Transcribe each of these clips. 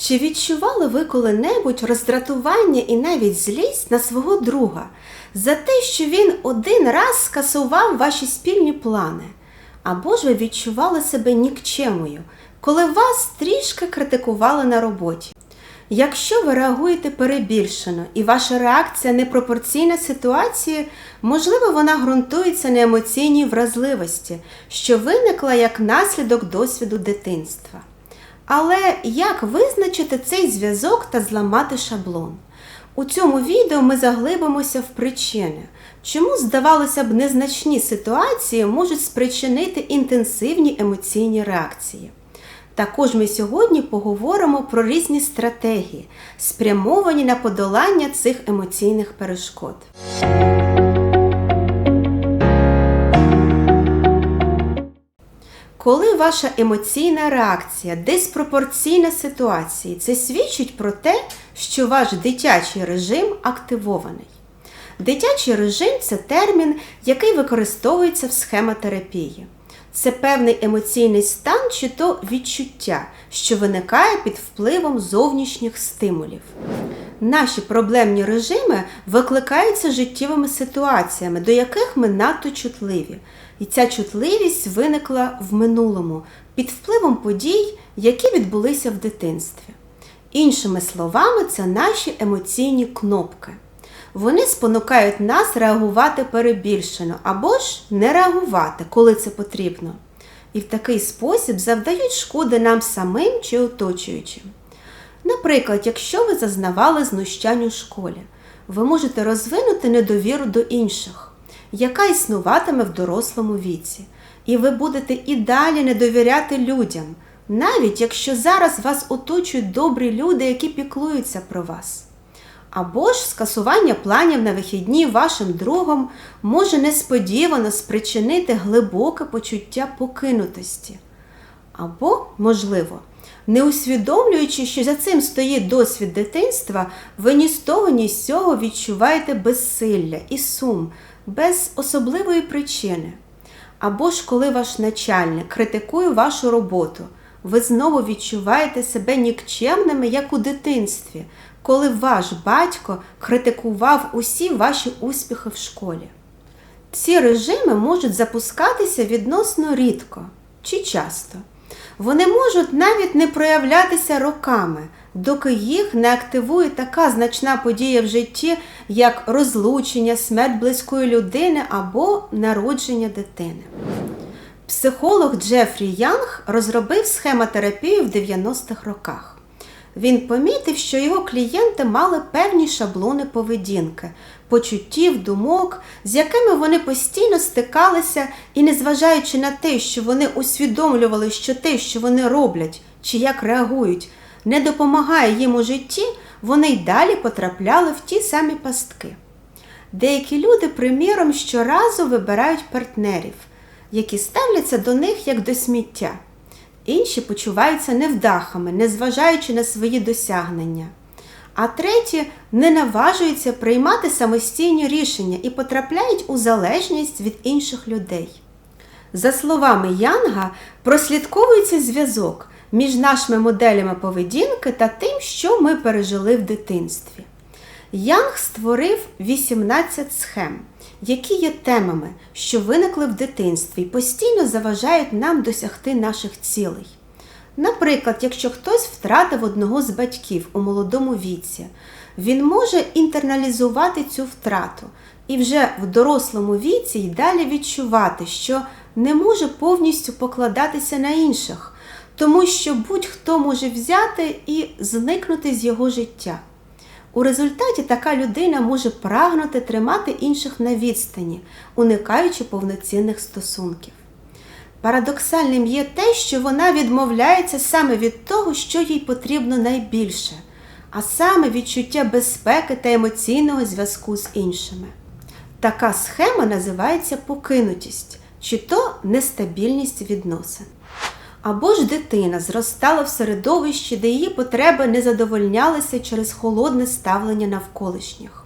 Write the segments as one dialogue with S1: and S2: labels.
S1: Чи відчували ви коли-небудь роздратування і навіть злість на свого друга за те, що він один раз скасував ваші спільні плани? Або ж ви відчували себе нікчемою, коли вас трішки критикували на роботі? Якщо ви реагуєте перебільшено і ваша реакція непропорційна ситуації, можливо, вона ґрунтується на емоційній вразливості, що виникла як наслідок досвіду дитинства. Але як визначити цей зв'язок та зламати шаблон? У цьому відео ми заглибимося в причини, чому, здавалося б, незначні ситуації можуть спричинити інтенсивні емоційні реакції. Також ми сьогодні поговоримо про різні стратегії, спрямовані на подолання цих емоційних перешкод. Коли ваша емоційна реакція диспропорційна ситуації, це свідчить про те, що ваш дитячий режим активований. Дитячий режим це термін, який використовується в схемотерапії. Це певний емоційний стан чи то відчуття, що виникає під впливом зовнішніх стимулів. Наші проблемні режими викликаються життєвими ситуаціями, до яких ми надто чутливі. І ця чутливість виникла в минулому під впливом подій, які відбулися в дитинстві. Іншими словами, це наші емоційні кнопки. Вони спонукають нас реагувати перебільшено або ж не реагувати, коли це потрібно. І в такий спосіб завдають шкоди нам самим чи оточуючим. Наприклад, якщо ви зазнавали знущань у школі, ви можете розвинути недовіру до інших, яка існуватиме в дорослому віці, і ви будете і далі не довіряти людям, навіть якщо зараз вас оточують добрі люди, які піклуються про вас. Або ж скасування планів на вихідні вашим другом може несподівано спричинити глибоке почуття покинутості. Або, можливо, не усвідомлюючи, що за цим стоїть досвід дитинства, ви ні з того, ні з цього відчуваєте безсилля і сум без особливої причини. Або ж коли ваш начальник критикує вашу роботу, ви знову відчуваєте себе нікчемними, як у дитинстві, коли ваш батько критикував усі ваші успіхи в школі. Ці режими можуть запускатися відносно рідко чи часто. Вони можуть навіть не проявлятися роками, доки їх не активує така значна подія в житті, як розлучення, смерть близької людини або народження дитини. Психолог Джефрі Янг розробив схемотерапію в 90-х роках. Він помітив, що його клієнти мали певні шаблони поведінки, почуттів, думок, з якими вони постійно стикалися, і, незважаючи на те, що вони усвідомлювали, що те, що вони роблять чи як реагують, не допомагає їм у житті, вони й далі потрапляли в ті самі пастки. Деякі люди, приміром, щоразу вибирають партнерів, які ставляться до них як до сміття. Інші почуваються невдахами, незважаючи на свої досягнення. А треті не наважуються приймати самостійні рішення і потрапляють у залежність від інших людей. За словами Янга, прослідковується зв'язок між нашими моделями поведінки та тим, що ми пережили в дитинстві. Янг створив 18 схем, які є темами, що виникли в дитинстві і постійно заважають нам досягти наших цілей. Наприклад, якщо хтось втратив одного з батьків у молодому віці, він може інтерналізувати цю втрату і вже в дорослому віці й далі відчувати, що не може повністю покладатися на інших, тому що будь-хто може взяти і зникнути з його життя. У результаті така людина може прагнути тримати інших на відстані, уникаючи повноцінних стосунків. Парадоксальним є те, що вона відмовляється саме від того, що їй потрібно найбільше, а саме відчуття безпеки та емоційного зв'язку з іншими. Така схема називається покинутість чи то нестабільність відносин. Або ж дитина зростала в середовищі, де її потреби не задовольнялися через холодне ставлення навколишніх.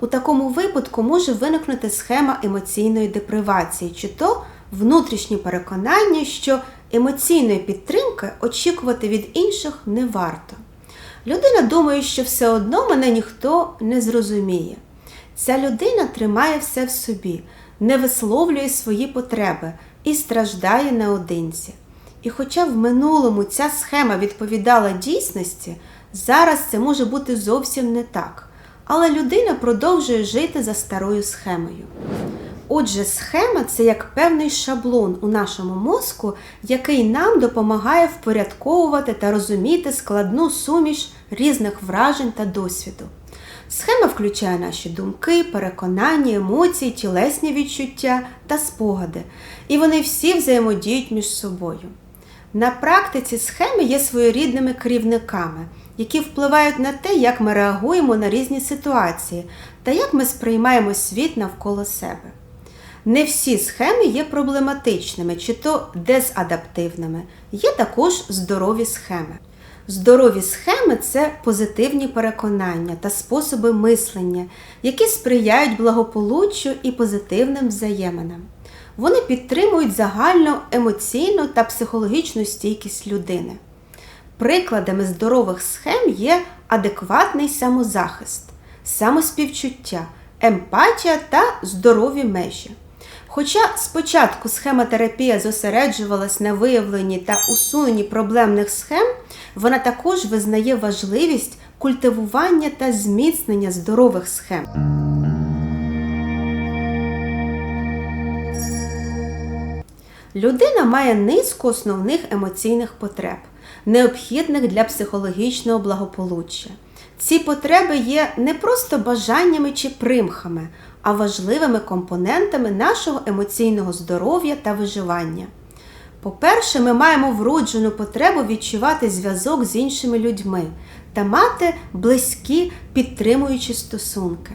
S1: У такому випадку може виникнути схема емоційної депривації, чи то внутрішнє переконання, що емоційної підтримки очікувати від інших не варто. Людина думає, що все одно мене ніхто не зрозуміє. Ця людина тримає все в собі, не висловлює свої потреби і страждає наодинці. І хоча в минулому ця схема відповідала дійсності, зараз це може бути зовсім не так. Але людина продовжує жити за старою схемою. Отже, схема це як певний шаблон у нашому мозку, який нам допомагає впорядковувати та розуміти складну суміш різних вражень та досвіду. Схема включає наші думки, переконання, емоції, тілесні відчуття та спогади, і вони всі взаємодіють між собою. На практиці схеми є своєрідними керівниками, які впливають на те, як ми реагуємо на різні ситуації та як ми сприймаємо світ навколо себе. Не всі схеми є проблематичними чи то дезадаптивними, є також здорові схеми. Здорові схеми це позитивні переконання та способи мислення, які сприяють благополуччю і позитивним взаєминам. Вони підтримують загальну емоційну та психологічну стійкість людини. Прикладами здорових схем є адекватний самозахист, самоспівчуття, емпатія та здорові межі. Хоча спочатку схемотерапія зосереджувалась на виявленні та усуненні проблемних схем, вона також визнає важливість культивування та зміцнення здорових схем. Людина має низку основних емоційних потреб, необхідних для психологічного благополуччя. Ці потреби є не просто бажаннями чи примхами, а важливими компонентами нашого емоційного здоров'я та виживання. По-перше, ми маємо вроджену потребу відчувати зв'язок з іншими людьми та мати близькі підтримуючі стосунки.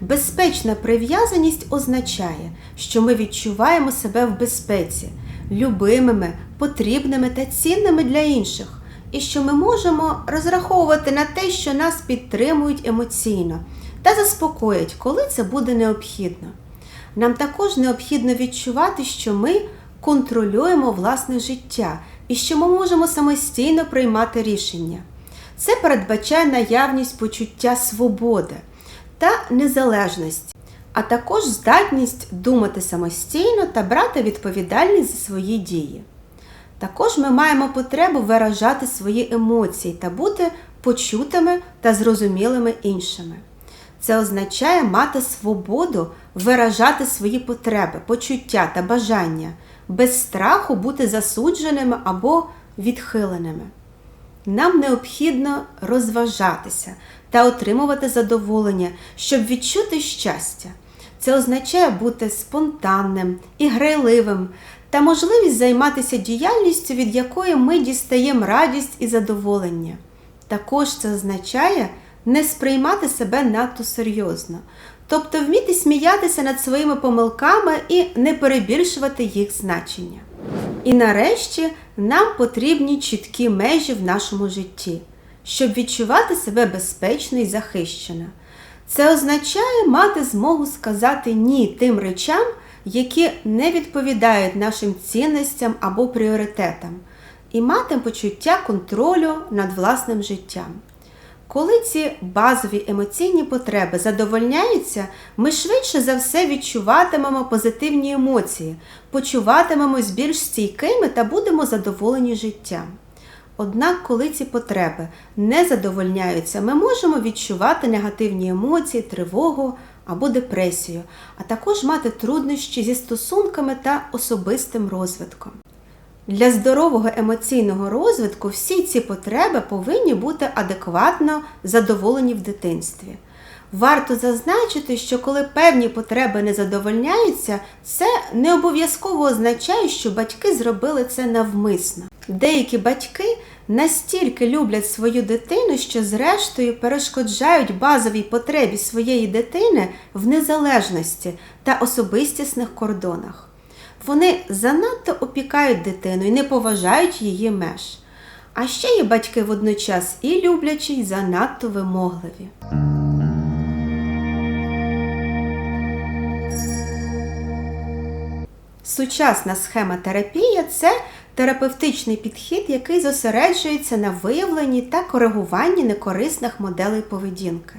S1: Безпечна прив'язаність означає, що ми відчуваємо себе в безпеці, любимими, потрібними та цінними для інших, і що ми можемо розраховувати на те, що нас підтримують емоційно та заспокоять, коли це буде необхідно. Нам також необхідно відчувати, що ми контролюємо власне життя і що ми можемо самостійно приймати рішення. Це передбачає наявність почуття свободи та незалежності, а також здатність думати самостійно та брати відповідальність за свої дії. Також ми маємо потребу виражати свої емоції та бути почутими та зрозумілими іншими. Це означає мати свободу виражати свої потреби, почуття та бажання, без страху бути засудженими або відхиленими. Нам необхідно розважатися та отримувати задоволення, щоб відчути щастя. Це означає бути спонтанним і грайливим та можливість займатися діяльністю, від якої ми дістаємо радість і задоволення. Також це означає не сприймати себе надто серйозно, тобто вміти сміятися над своїми помилками і не перебільшувати їх значення. І нарешті нам потрібні чіткі межі в нашому житті, щоб відчувати себе безпечно і захищено. Це означає мати змогу сказати ні тим речам, які не відповідають нашим цінностям або пріоритетам, і мати почуття контролю над власним життям. Коли ці базові емоційні потреби задовольняються, ми швидше за все відчуватимемо позитивні емоції, почуватимемось більш стійкими та будемо задоволені життям. Однак, коли ці потреби не задовольняються, ми можемо відчувати негативні емоції, тривогу або депресію, а також мати труднощі зі стосунками та особистим розвитком. Для здорового емоційного розвитку всі ці потреби повинні бути адекватно задоволені в дитинстві. Варто зазначити, що коли певні потреби не задовольняються, це не обов'язково означає, що батьки зробили це навмисно. Деякі батьки настільки люблять свою дитину, що зрештою перешкоджають базовій потребі своєї дитини в незалежності та особистісних кордонах. Вони занадто опікають дитину і не поважають її меж. А ще є батьки водночас і люблячі, і занадто вимогливі. Сучасна схема терапія це терапевтичний підхід, який зосереджується на виявленні та коригуванні некорисних моделей поведінки.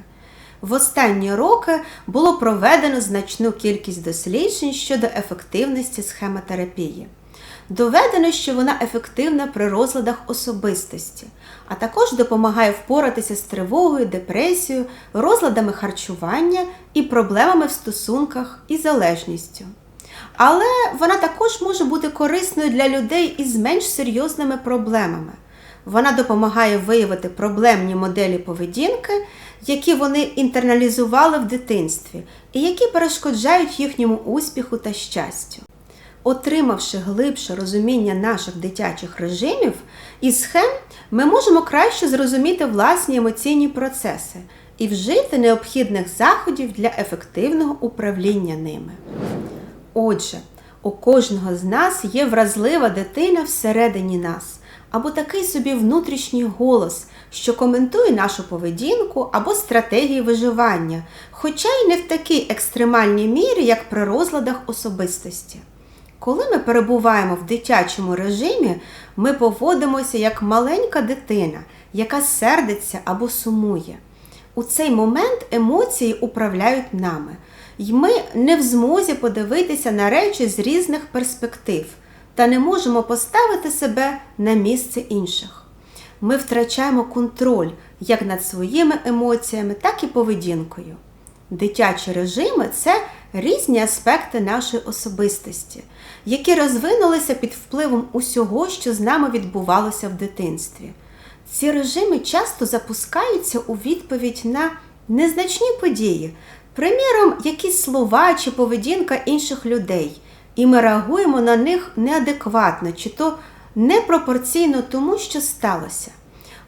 S1: В останні роки було проведено значну кількість досліджень щодо ефективності схемотерапії. Доведено, що вона ефективна при розладах особистості, а також допомагає впоратися з тривогою, депресією, розладами харчування і проблемами в стосунках і залежністю. Але вона також може бути корисною для людей із менш серйозними проблемами. Вона допомагає виявити проблемні моделі поведінки, які вони інтерналізували в дитинстві, і які перешкоджають їхньому успіху та щастю. Отримавши глибше розуміння наших дитячих режимів і схем, ми можемо краще зрозуміти власні емоційні процеси і вжити необхідних заходів для ефективного управління ними. Отже, у кожного з нас є вразлива дитина всередині нас, або такий собі внутрішній голос, що коментує нашу поведінку або стратегії виживання, хоча й не в такій екстремальній мірі, як при розладах особистості. Коли ми перебуваємо в дитячому режимі, ми поводимося як маленька дитина, яка сердиться або сумує. У цей момент емоції управляють нами, і ми не в змозі подивитися на речі з різних перспектив та не можемо поставити себе на місце інших. Ми втрачаємо контроль як над своїми емоціями, так і поведінкою. Дитячі режими це різні аспекти нашої особистості, які розвинулися під впливом усього, що з нами відбувалося в дитинстві. Ці режими часто запускаються у відповідь на незначні події, приміром, якісь слова чи поведінка інших людей, і ми реагуємо на них неадекватно чи то непропорційно тому, що сталося.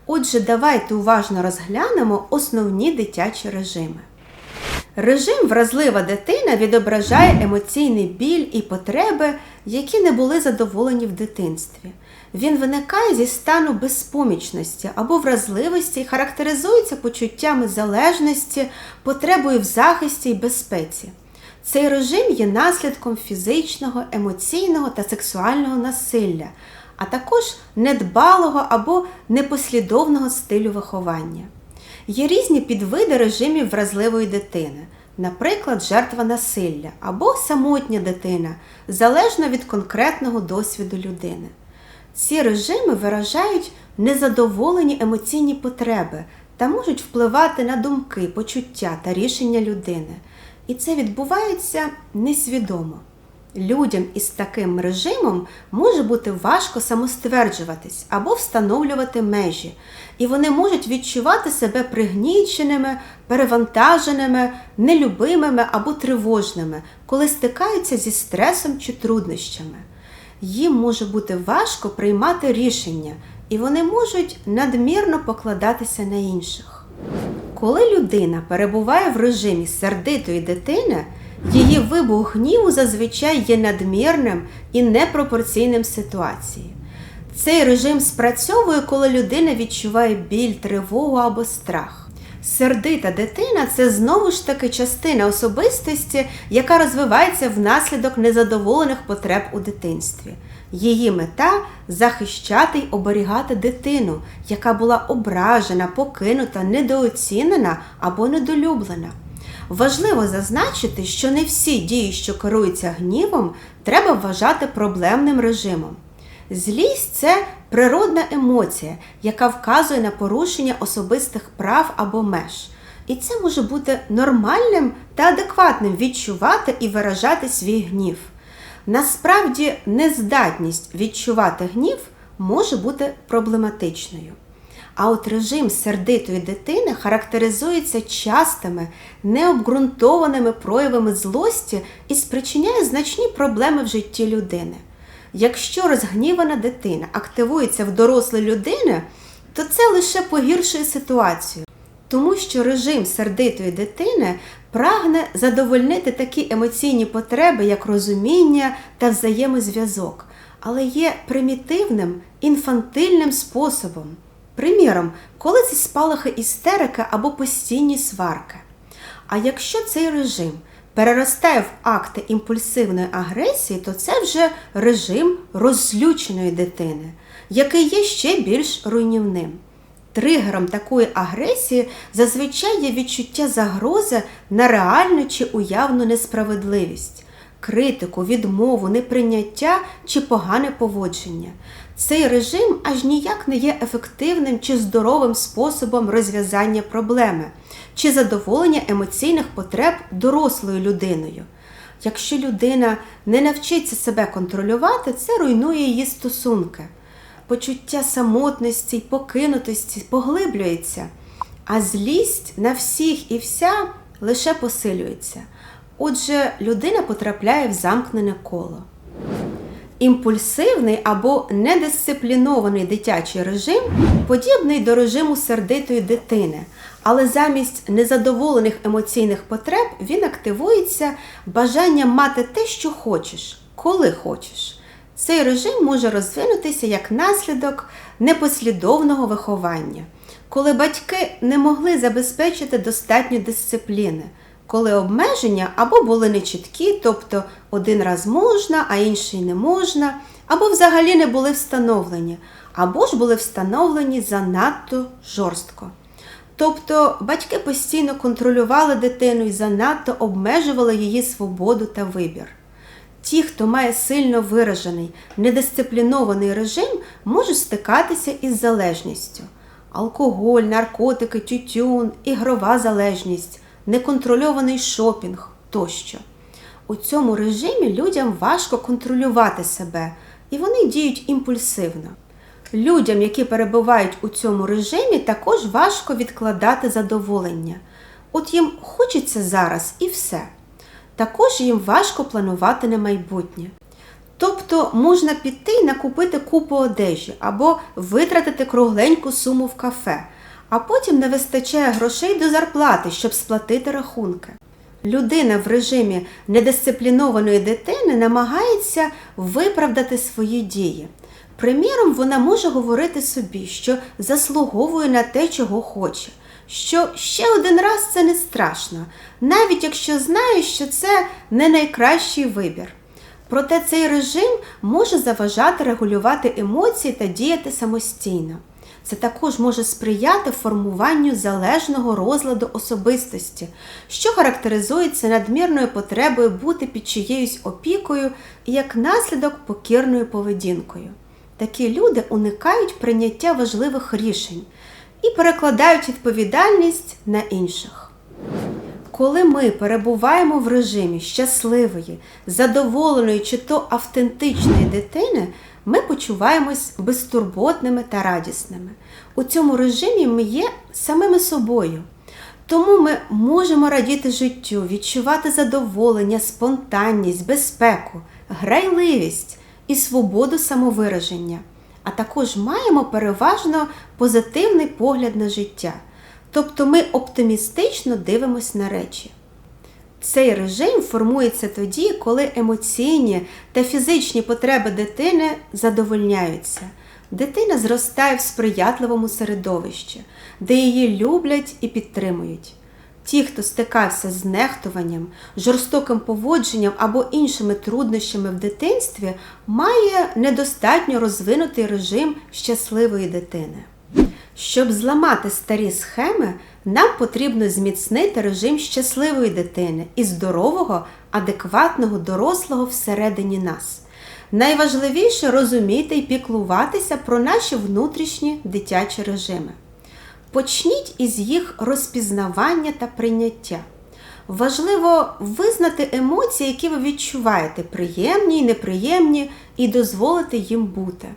S1: Отже, давайте уважно розглянемо основні дитячі режими. Режим вразлива дитина відображає емоційний біль і потреби, які не були задоволені в дитинстві. Він виникає зі стану безпомічності або вразливості і характеризується почуттями залежності, потребою в захисті і безпеці. Цей режим є наслідком фізичного, емоційного та сексуального насилля, а також недбалого або непослідовного стилю виховання. Є різні підвиди режимів вразливої дитини, наприклад, жертва насилля або самотня дитина, залежно від конкретного досвіду людини. Ці режими виражають незадоволені емоційні потреби та можуть впливати на думки, почуття та рішення людини. І це відбувається несвідомо. Людям із таким режимом може бути важко самостверджуватись або встановлювати межі, і вони можуть відчувати себе пригніченими, перевантаженими, нелюбимими або тривожними, коли стикаються зі стресом чи труднощами. Їм може бути важко приймати рішення, і вони можуть надмірно покладатися на інших. Коли людина перебуває в режимі сердитої дитини, Її вибух гніву зазвичай є надмірним і непропорційним ситуації. Цей режим спрацьовує, коли людина відчуває біль, тривогу або страх. Сердита дитина це знову ж таки частина особистості, яка розвивається внаслідок незадоволених потреб у дитинстві. Її мета захищати й оберігати дитину, яка була ображена, покинута, недооцінена або недолюблена. Важливо зазначити, що не всі дії, що керуються гнівом, треба вважати проблемним режимом. Злість це природна емоція, яка вказує на порушення особистих прав або меж. І це може бути нормальним та адекватним відчувати і виражати свій гнів. Насправді, нездатність відчувати гнів може бути проблематичною. А от режим сердитої дитини характеризується частими, необґрунтованими проявами злості і спричиняє значні проблеми в житті людини. Якщо розгнівана дитина активується в дорослої людини, то це лише погіршує ситуацію, тому що режим сердитої дитини прагне задовольнити такі емоційні потреби, як розуміння та взаємозв'язок, але є примітивним інфантильним способом. Приміром, коли це спалахи істерики або постійні сварки. А якщо цей режим переростає в акти імпульсивної агресії, то це вже режим розлюченої дитини, який є ще більш руйнівним. Тригером такої агресії зазвичай є відчуття загрози на реальну чи уявну несправедливість, критику, відмову, неприйняття чи погане поводження. Цей режим аж ніяк не є ефективним чи здоровим способом розв'язання проблеми чи задоволення емоційних потреб дорослою людиною. Якщо людина не навчиться себе контролювати, це руйнує її стосунки. Почуття самотності й покинутості поглиблюється, а злість на всіх і вся лише посилюється. Отже, людина потрапляє в замкнене коло. Імпульсивний або недисциплінований дитячий режим подібний до режиму сердитої дитини, але замість незадоволених емоційних потреб він активується бажанням мати те, що хочеш, коли хочеш. Цей режим може розвинутися як наслідок непослідовного виховання, коли батьки не могли забезпечити достатньо дисципліни, коли обмеження або були нечіткі, тобто один раз можна, а інший не можна, або взагалі не були встановлені, або ж були встановлені занадто жорстко. Тобто батьки постійно контролювали дитину і занадто обмежували її свободу та вибір. Ті, хто має сильно виражений, недисциплінований режим, можуть стикатися із залежністю. Алкоголь, наркотики, тютюн, ігрова залежність, неконтрольований шопінг тощо. У цьому режимі людям важко контролювати себе, і вони діють імпульсивно. Людям, які перебувають у цьому режимі, також важко відкладати задоволення. От їм хочеться зараз і все. Також їм важко планувати на майбутнє. Тобто можна піти і накупити купу одежі або витратити кругленьку суму в кафе, а потім не вистачає грошей до зарплати, щоб сплатити рахунки. Людина в режимі недисциплінованої дитини намагається виправдати свої дії. Приміром, вона може говорити собі, що заслуговує на те, чого хоче, що ще один раз це не страшно, навіть якщо знає, що це не найкращий вибір. Проте цей режим може заважати регулювати емоції та діяти самостійно. Це також може сприяти формуванню залежного розладу особистості, що характеризується надмірною потребою бути під чиєюсь опікою і як наслідок покірною поведінкою. Такі люди уникають прийняття важливих рішень і перекладають відповідальність на інших. Коли ми перебуваємо в режимі щасливої, задоволеної чи то автентичної дитини, ми почуваємось безтурботними та радісними. У цьому режимі ми є самими собою. Тому ми можемо радіти життю, відчувати задоволення, спонтанність, безпеку, грайливість і свободу самовираження, а також маємо переважно позитивний погляд на життя. Тобто ми оптимістично дивимося на речі. Цей режим формується тоді, коли емоційні та фізичні потреби дитини задовольняються. Дитина зростає в сприятливому середовищі, де її люблять і підтримують. Ті, хто стикався з нехтуванням, жорстоким поводженням або іншими труднощами в дитинстві, має недостатньо розвинутий режим щасливої дитини. Щоб зламати старі схеми, нам потрібно зміцнити режим щасливої дитини і здорового, адекватного дорослого всередині нас. Найважливіше розуміти і піклуватися про наші внутрішні дитячі режими. Почніть із їх розпізнавання та прийняття. Важливо визнати емоції, які ви відчуваєте, приємні і неприємні, і дозволити їм бути.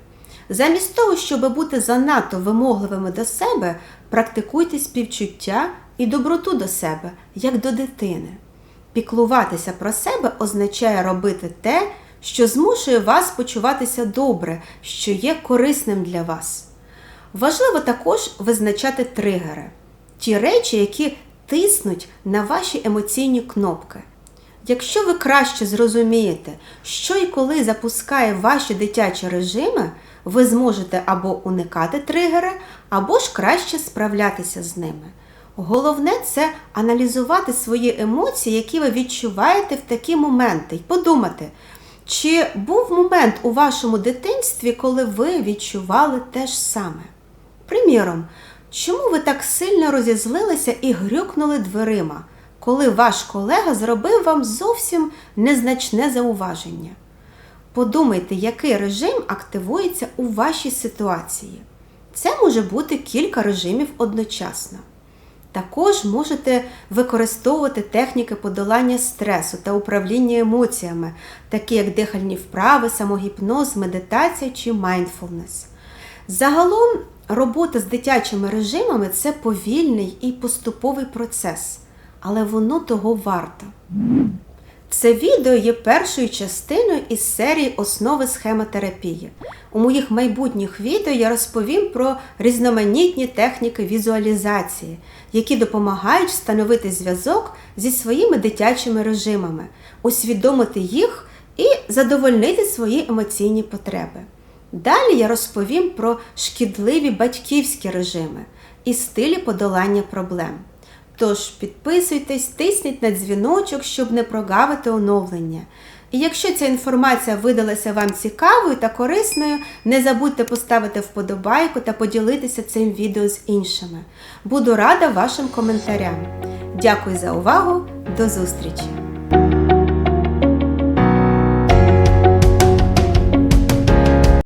S1: Замість того, щоб бути занадто вимогливими до себе, практикуйте співчуття і доброту до себе, як до дитини. Піклуватися про себе означає робити те, що змушує вас почуватися добре, що є корисним для вас. Важливо також визначати тригери, ті речі, які тиснуть на ваші емоційні кнопки. Якщо ви краще зрозумієте, що і коли запускає ваші дитячі режими, ви зможете або уникати тригери, або ж краще справлятися з ними. Головне це аналізувати свої емоції, які ви відчуваєте в такі моменти, і подумати, чи був момент у вашому дитинстві, коли ви відчували те ж саме. Приміром, чому ви так сильно розізлилися і грюкнули дверима, коли ваш колега зробив вам зовсім незначне зауваження? Подумайте, який режим активується у вашій ситуації. Це може бути кілька режимів одночасно. Також можете використовувати техніки подолання стресу та управління емоціями, такі як дихальні вправи, самогіпноз, медитація чи mindfulness. Загалом, робота з дитячими режимами це повільний і поступовий процес, але воно того варто. Це відео є першою частиною із серії Основи схемотерапії. У моїх майбутніх відео я розповім про різноманітні техніки візуалізації, які допомагають встановити зв'язок зі своїми дитячими режимами, усвідомити їх і задовольнити свої емоційні потреби. Далі я розповім про шкідливі батьківські режими і стилі подолання проблем. Тож підписуйтесь, тисніть на дзвіночок, щоб не прогавити оновлення. І якщо ця інформація видалася вам цікавою та корисною, не забудьте поставити вподобайку та поділитися цим відео з іншими. Буду рада вашим коментарям. Дякую за увагу, до зустрічі!